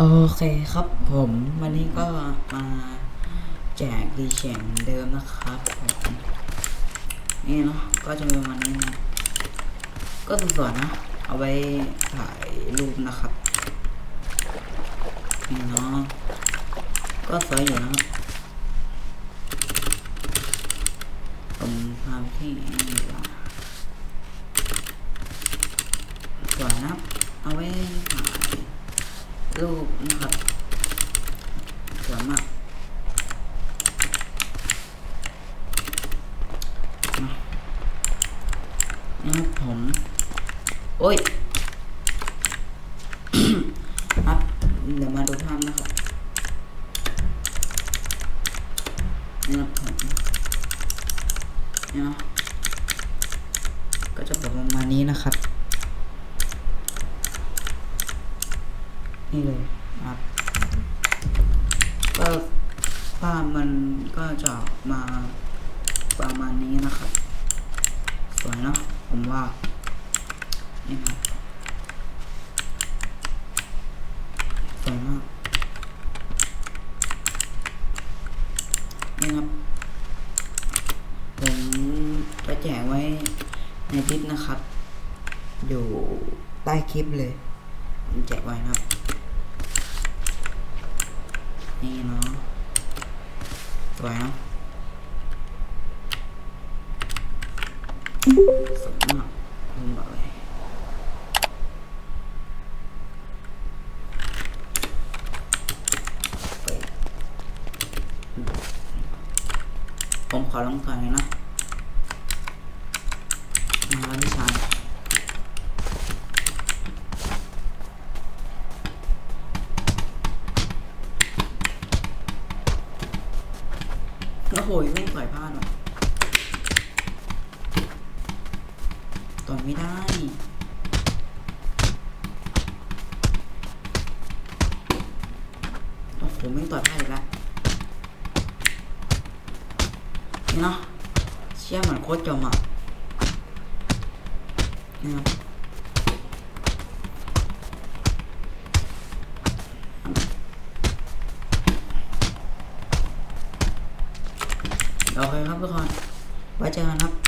โอเคครับผมวันนี้ก็มาแจกดีเชนเหมือนเดิมนะครับผมนี่เนาะก็จะเป็นวันนี้นะก็สวยๆนะ เอาไว้ถ่ายรูปนะครับนี่เนาะก็สวยอยู่นะผมพาไปที่นี่ดีกว่าสวยนะเอาไว้ถ่าย รูปนะครับสวยมากมนี่ครับผม โอ้ยครับเดี๋ยวมาดูภาพนะครับนี่ครับผมนี่เนาะก็จะประมาณนี้นะครับ นี่เลยครับก็ภาพมันก็จะมาประมาณนี้นะครับ สวยเนาะผมว่านี่ครับสวยมากนี่ครับ ผมจะแจกไว้ในคลิปนะครับ อยู่ใต้คลิปเลยผมแจกไว้นะครับ นี่เนาะสวยเนาะสวยมากคุณบอกเลยผมขอลองก่อนเลยนะ โอ้โหไม่ปล่อยพลาดว่ะต่อยไม่ได้โอ้โหไม่ต่อยพลาดอีกแล้วนี่เนาะเชี่ยเหมือนโคตรจมอะนี่ครับ โอเคครับทุกคนไว้เจอกันครับ